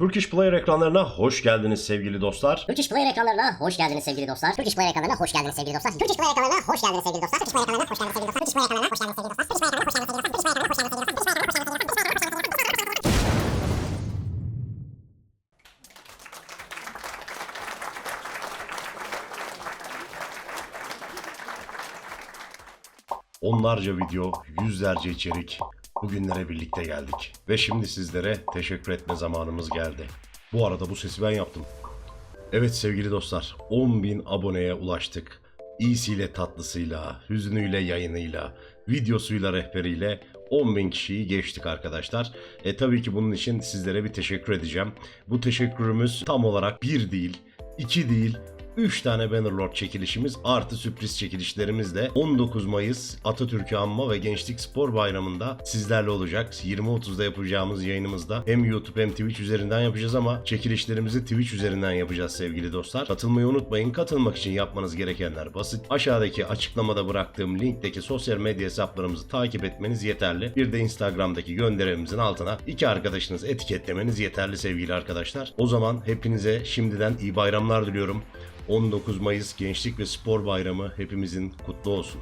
Turkish Player ekranlarına hoş geldiniz sevgili dostlar. Turkish Player ekranlarına hoş geldiniz sevgili dostlar. Turkish Player ekranlarına hoş geldiniz sevgili dostlar. Turkish Player ekranlarına hoş geldiniz sevgili dostlar. Turkish Player ekranlarına hoş geldiniz sevgili dostlar. Turkish Player ekranlarına hoş geldiniz sevgili dostlar. Turkish Player ekranlarına hoş geldiniz sevgili dostlar. Turkish Player ekranlarına hoş geldiniz sevgili dostlar. Turkish Player ekranlarına hoş geldiniz sevgili dostlar. Turkish Player ekranlarına hoş Bugünlere birlikte geldik. Ve şimdi sizlere teşekkür etme zamanımız geldi. Bu arada bu sesi ben yaptım. Evet sevgili dostlar, 10.000 aboneye ulaştık. İyisiyle tatlısıyla, hüznüyle yayınıyla, videosuyla rehberiyle 10.000 kişiyi geçtik arkadaşlar. E tabii ki bunun için sizlere bir teşekkür edeceğim. Bu teşekkürümüz tam olarak bir değil, iki değil, 3 tane Bannerlord çekilişimiz artı sürpriz çekilişlerimizle 19 Mayıs Atatürk'ü Anma ve Gençlik Spor Bayramı'nda sizlerle olacak. 20.30'da yapacağımız yayınımızda hem YouTube hem Twitch üzerinden yapacağız ama çekilişlerimizi Twitch üzerinden yapacağız sevgili dostlar. Katılmayı unutmayın. Katılmak için yapmanız gerekenler basit. Aşağıdaki açıklamada bıraktığım linkteki sosyal medya hesaplarımızı takip etmeniz yeterli. Bir de Instagram'daki gönderimimizin altına iki arkadaşınızı etiketlemeniz yeterli sevgili arkadaşlar. O zaman hepinize şimdiden iyi bayramlar diliyorum. 19 Mayıs Gençlik ve Spor Bayramı hepimizin kutlu olsun.